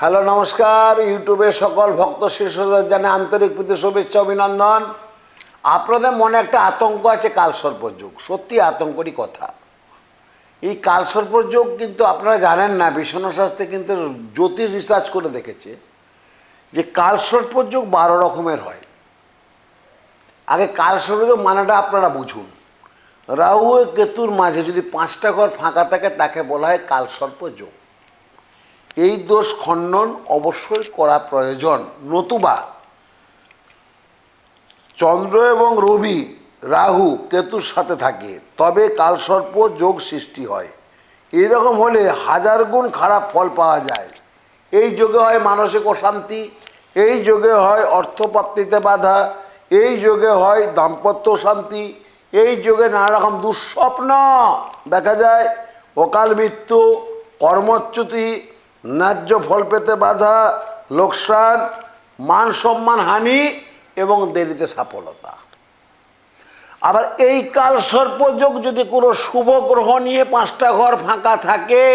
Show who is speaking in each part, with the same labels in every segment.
Speaker 1: Hello, নমস্কার। ইউটিউবের সকল ভক্ত শিষ্যদের জানে আন্তরিক প্রীতি, শুভেচ্ছা, অভিনন্দন। আপনাদের মনে একটা আতঙ্ক আছে কালসর্পর যুগ। সত্যি আতঙ্করই কথা। এই কালসর্পর যুগ কিন্তু আপনারা জানেন না বিষ্ণুশাস্ত্রে কিন্তু জ্যোতিষ রিসার্চ করে দেখেছে যে কালসর্পর যুগ বারো রকমের হয়। আগে কালসর্প যুগ মানেটা আপনারা বুঝুন। রাহু কেতুর মাঝে যদি পাঁচটা ঘর ফাঁকা থাকে, তাকে বলা হয় কালসর্প যোগ। এই দোষ খণ্ডন অবশ্যই করা প্রয়োজন। নতুবা, চন্দ্র এবং রবি, রাহু, কেতুর সাথে থাকে, তবে কালসর্প যোগ সৃষ্টি হয়। এইরকম হলে হাজার গুণ খারাপ ফল পাওয়া যায়। এই যোগে হয় মানসিক অশান্তি, এই যোগে হয় অর্থপ্রাপ্তিতে বাধা, এই যোগে হয় দাম্পত্য শান্তি এই যোগে নানা রকম দুঃস্বপ্ন দেখা যায়। অকাল মৃত্যু, কর্মচ্যুতি ন্যায্য ফল পেতে বাধা, লোকসান, মান সম্মান হানি এবং দেরিতে সফলতা। আবার এই কাল সর্পযোগ যদি কোনো শুভ গ্রহ নিয়ে পাঁচটা ঘর ফাঁকা থাকে,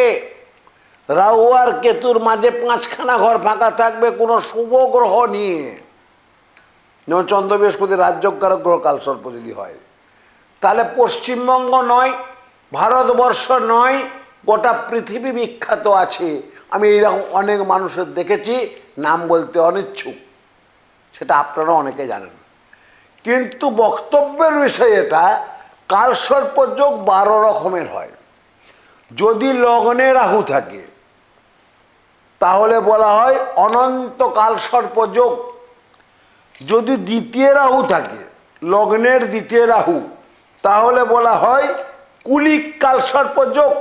Speaker 1: রাহু আর কেতুর মাঝে পাঁচখানা ঘর ফাঁকা থাকবে কোনো শুভ গ্রহ নিয়ে। যেমন চন্দ্র বৃহস্পতি রাজ্যকারক গ্রহ কালসর্প যদি হয়, তাহলে পশ্চিমবঙ্গ নয়, ভারতবর্ষ নয়, গোটা পৃথিবী বিখ্যাত আছে। আমি এইরকম অনেক মানুষের দেখেছি, নাম বলতে অনিচ্ছুক। সেটা আপনারা অনেকে জানেন। কিন্তু বক্তব্যের বিষয় এটা কালসর্পযোগ বারো রকমের হয়। যদি লগ্নে রাহু থাকে, তাহলে বলা হয় অনন্ত কালসর্পযোগ যদি দ্বিতীয় রাহু থাকে, লগ্নের দ্বিতীয় রাহু, তাহলে বলা হয় কুলিক কালসর্পযোগ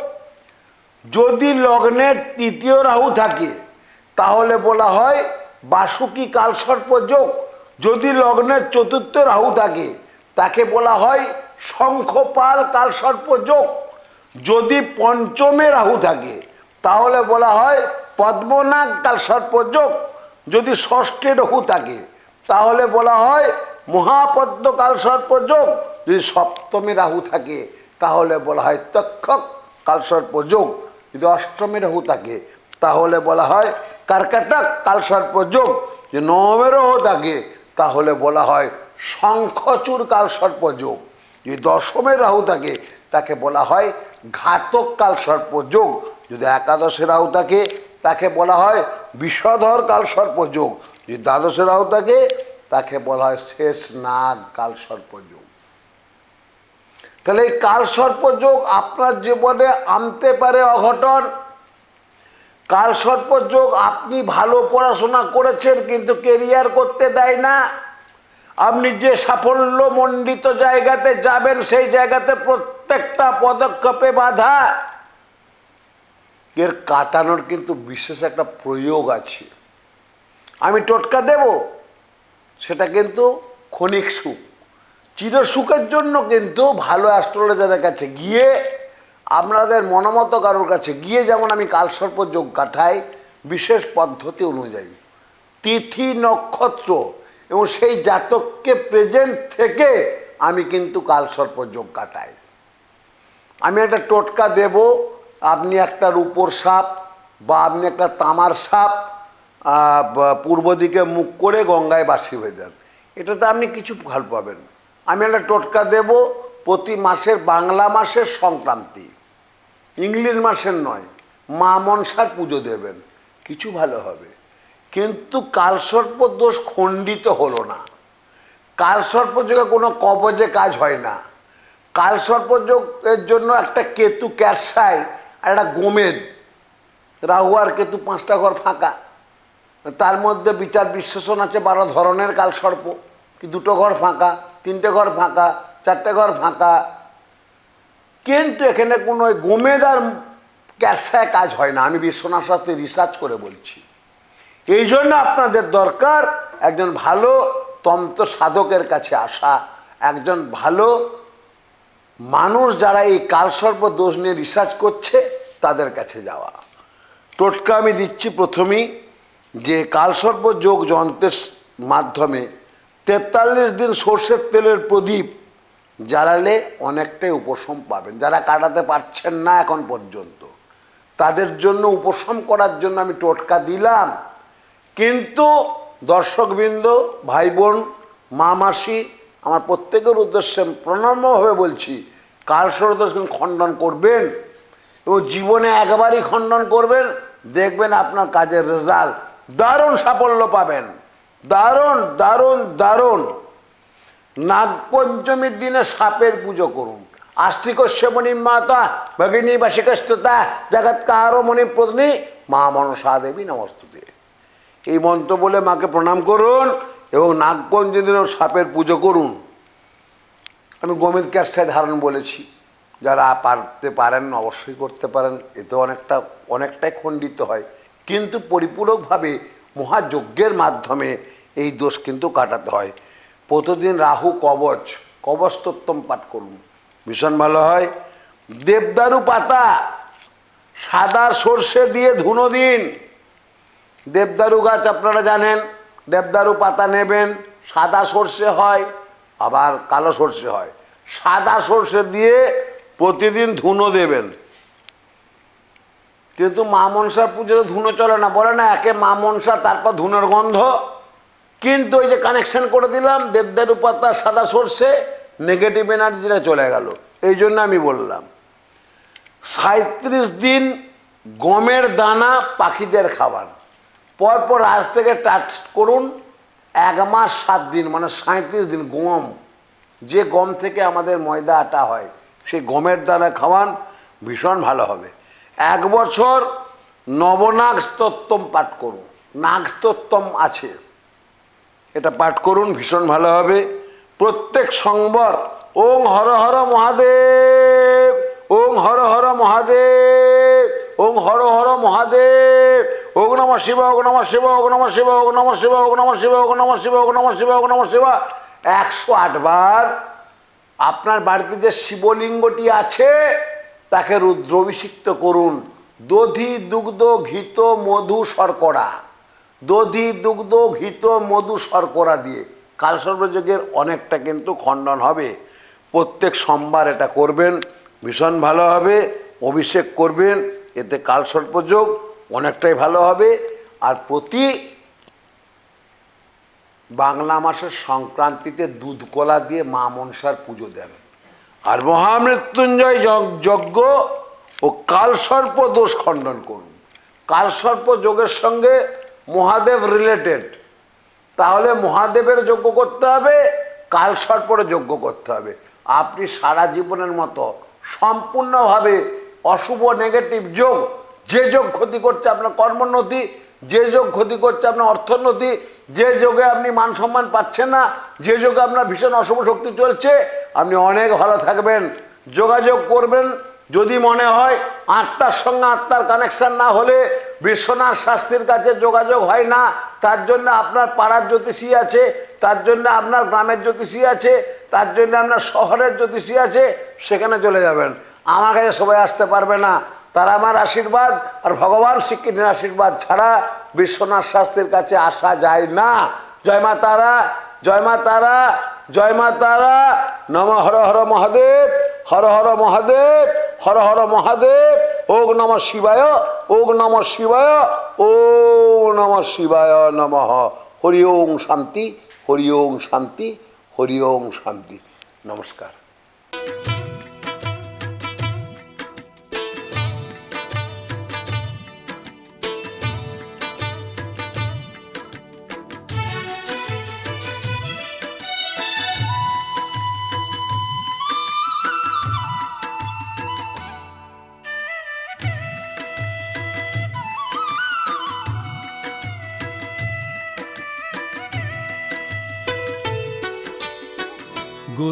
Speaker 1: যদি লগ্নের তৃতীয় রাহু থাকে, তাহলে বলা হয় বাসুকি কালসর্পযোগ যদি লগ্নের চতুর্থ রাহু থাকে, তাকে বলা হয় শঙ্খপাল কালসর্পযোগ যদি পঞ্চমে রাহু থাকে, তাহলে বলা হয় পদ্মনাগ কালসর্পযোগ যদি ষষ্ঠে রাহু থাকে, তাহলে বলা হয় মহাপদ্ম কালসর্পযোগ যদি সপ্তমে রাহু থাকে, তাহলে বলা হয় তক্ষক কালসর্পযোগ যদি অষ্টমে রাহু থাকে, তাহলে বলা হয় কার্কাটাক কালসর্পযোগ যদি নবমে রাহু থাকে, তাহলে বলা হয় শঙ্খচূর কালসর্পযোগ যদি দশমে রাহু থাকে, তাকে বলা হয় ঘাতক কালসর্পযোগ যদি একাদশের রাহু থাকে, তাকে বলা হয় বিষধর কালসর্পযোগ যদি দ্বাদশের রাহু থাকে, তাকে বলা হয় শেষ নাগ কালসর্পযোগ তাহলে এই কালসর্পযোগ আপনার জীবনে আনতে পারে অঘটন। কালসর্পযোগ আপনি ভালো পড়াশোনা করেছেন কিন্তু কেরিয়ার করতে দেয় না। আপনি যে সাফল্যমণ্ডিত জায়গাতে যাবেন সেই জায়গাতে প্রত্যেকটা পদক্ষেপে বাধা। এর কাটানোর কিন্তু বিশেষ একটা প্রয়োগ আছে। আমি টোটকা দেব, সেটা কিন্তু ক্ষণিক সুখ। চিরসুখের জন্য কিন্তু ভালো অ্যাস্ট্রোলজারের কাছে গিয়ে, আপনাদের মনোমত কারোর কাছে গিয়ে যেমন আমি কালসর্প যোগ কাটাই, বিশেষ পদ্ধতি অনুযায়ী। তিথি নক্ষত্র এবং সেই জাতককে প্রেজেন্ট থেকে আমি কিন্তু কালসর্প যোগ কাটাই। আমি একটা টোটকা দেব, আপনি একটা রূপোর সাপ বা আপনি একটা তামার সাপ পূর্ব দিকে মুখ করে গঙ্গায় বাসি দেন এটাতে আপনি কিছু ফল পাবেন। আমি একটা টোটকা দেব প্রতি মাসের বাংলা মাসের সংক্রান্তি। ইংলিশ মাসের নয়, মা মনসার পুজো দেবেন, কিছু ভালো হবে। কিন্তু কালসর্প দোষ খণ্ডিত হলো না। কালসর্পযোগে কোনো কবজে কাজ হয় না। কালসর্পযোগের জন্য একটা কেতু ক্যারসাই আর একটা গোমেদ। রাহু আর কেতু পাঁচটা ঘর ফাঁকা। তার মধ্যে বিচার বিশ্লেষণ আছে বারো ধরনের কালসর্প, কি দুটো ঘর ফাঁকা। তিনটে ঘর ফাঁকা, চারটে ঘর ফাঁকা। কিন্তু এখানে কোনো ওই গোমেদ আর ক্যারসায় কাজ হয় না। আমি বিশ্বনাথ শাস্ত্রী রিসার্চ করে বলছি। এই জন্য আপনাদের দরকার একজন ভালো তন্ত্র সাধকের কাছে আসা, একজন ভালো মানুষ যারা এই কালসর্প দোষ নিয়ে রিসার্চ করছে, তাদের কাছে যাওয়া। টোটকা আমি দিচ্ছি প্রথমেই যে কালসর্প যোগ যন্ত্রের মাধ্যমে তেতাল্লিশ দিন সর্ষের তেলের প্রদীপ জ্বালালে অনেকটাই উপশম পাবেন। যারা কাটাতে পারছেন না এখন পর্যন্ত। তাদের জন্য উপশম করার জন্য আমি টোটকা দিলাম। কিন্তু দর্শকবৃন্দ ভাই বোন মা মাসি, আমার প্রত্যেকের উদ্দেশ্যে প্রণম্যভাবে বলছি কালসরদোষ খণ্ডন করবেন এবং জীবনে একবারই খণ্ডন করবেন। দেখবেন আপনার কাজের রেজাল্ট দারুণ সাফল্য পাবেন। দারুণ দারুণ দারুণ। নাগপঞ্চমীর দিনে সাপের পুজো করুন। আস্তিকস্য মণি মাতা, ভগিনী বাসিকস্ততা জগৎ কারও মণি পত্নী মা মনসা দেবী নমস্তুতে। এই মন্ত্র বলে মাকে প্রণাম করুন এবং নাগপঞ্চমী দিনেও সাপের পুজো করুন। আমি গোমিত ক্যারসায় ধারণ বলেছি, যারা পারতে পারেন, অবশ্যই করতে পারেন। এতে অনেকটা, অনেকটাই খণ্ডিত হয়। কিন্তু পরিপূরকভাবে মহাযজ্ঞের মাধ্যমে এই দোষ কিন্তু কাটাতে হয়। প্রতিদিন রাহু কবচ কবচতোত্তম পাঠ করুন। ভীষণ ভালো হয়। দেবদারু পাতা, সাদা সর্ষে দিয়ে ধুনো দিন। দেবদারু গাছ আপনারা জানেন, দেবদারু পাতা নেবেন, সাদা সর্ষে হয়, আবার কালো সর্ষে হয়। সাদা সর্ষে দিয়ে প্রতিদিন ধুনো দেবেন। কিন্তু মা মনসার পুজোতে ধুনো চলে না, বলে না, একে মা মনসা, তারপর ধুনোর গন্ধ। কিন্তু ওই যে কানেকশন করে দিলাম দেবদারু পাতা সাদা সর্ষে নেগেটিভ এনার্জিটা চলে গেল। এই জন্য আমি বললাম সাঁত্রিশ দিন গমের দানা পাখিদের খাবার। পরপর আজ থেকে টাচ করুন, এক মাস সাত দিন মানে সাঁত্রিশ দিন গম। যে গম থেকে আমাদের ময়দা আটা হয়, সেই গমের দানা খাওয়ান, ভীষণ ভালো হবে। এক বছর নবনাগ স্তোত্তম পাঠ করুন। নাগ স্তোত্তম আছে। এটা পাঠ করুন, ভীষণ ভালো হবে। প্রত্যেক সংবর, ওং হর হর মহাদেব, ওং হর হর মহাদেব, ওং হর হর মহাদেব, ওং নম শিব, ওং নম শিব, ওং নম শিব, ওং নম শিব, ওং নম শিব, ওং নম শিব, ওং নম শিব, ওং নম শিব। একশো আটবার আপনার বাড়িতে যে শিবলিঙ্গটি আছে, তাকে রুদ্রাভিষিক্ত করুন। দধি, দুগ্ধ, ঘিত, মধু, শর্করা। দধি, দুগ্ধ, ঘিত, মধু, শর্করা দিয়ে। কালসর্বযোগের অনেকটা কিন্তু খণ্ডন হবে। প্রত্যেক সোমবার এটা করবেন, ভীষণ ভালো হবে, অভিষেক করবেন, এতে কালসর্পযোগ অনেকটাই ভালো হবে। আর প্রতি বাংলা মাসের সংক্রান্তিতে দুধ কলা দিয়ে মা মনসার পুজো দেন। আর মহামৃত্যুঞ্জয় যজ্ঞ- যজ্ঞ ও কালসর্প দোষ খণ্ডন করুন। কালসর্প যোগের সঙ্গে মহাদেব রিলেটেড তাহলে মহাদেবের যজ্ঞ করতে হবে, কালসর্পের যজ্ঞ করতে হবে। আপনি সারা জীবনের মতো সম্পূর্ণভাবে অশুভ নেগেটিভ যোগ, যে যোগ ক্ষতি করছে আপনার কর্মোন্নতি, যে যোগ ক্ষতি করছে আপনার অর্থোন্নতি, যে যোগে আপনি মান সম্মান পাচ্ছেন না, যে যোগে আপনার ভীষণ অশুভ শক্তি চলছে, আপনি অনেক ভালো থাকবেন। যোগাযোগ করবেন যদি মনে হয় আত্মার সঙ্গে আত্মার কানেকশন না হলে বিশ্বনাথ শাস্ত্রীর কাছে যোগাযোগ হয় না, তার জন্য আপনার পাড়ার জ্যোতিষী আছে, তার জন্য আপনার গ্রামের জ্যোতিষী আছে, তার জন্য আপনার শহরের জ্যোতিষী আছে, সেখানে চলে যাবেন। আমার কাছে সবাই আসতে পারবে না। তারা আমার আশীর্বাদ আর ভগবান শ্রীকৃষ্ণের আশীর্বাদ ছাড়া বিশ্বনাথ শাস্ত্রীর কাছে আসা যায় না। জয় মা তারা, জয় মা তারা। জয় মা তারা, নম হর হর মহাদেব, হর হর মহাদেব, হর হর মহাদেব ওগ নম শিবায় ওগ নম শিবায়, ও নম শিবায় নম। হরি ওং শান্তি, হরি ওং শান্তি, হরি ওং শান্তি। নমস্কার।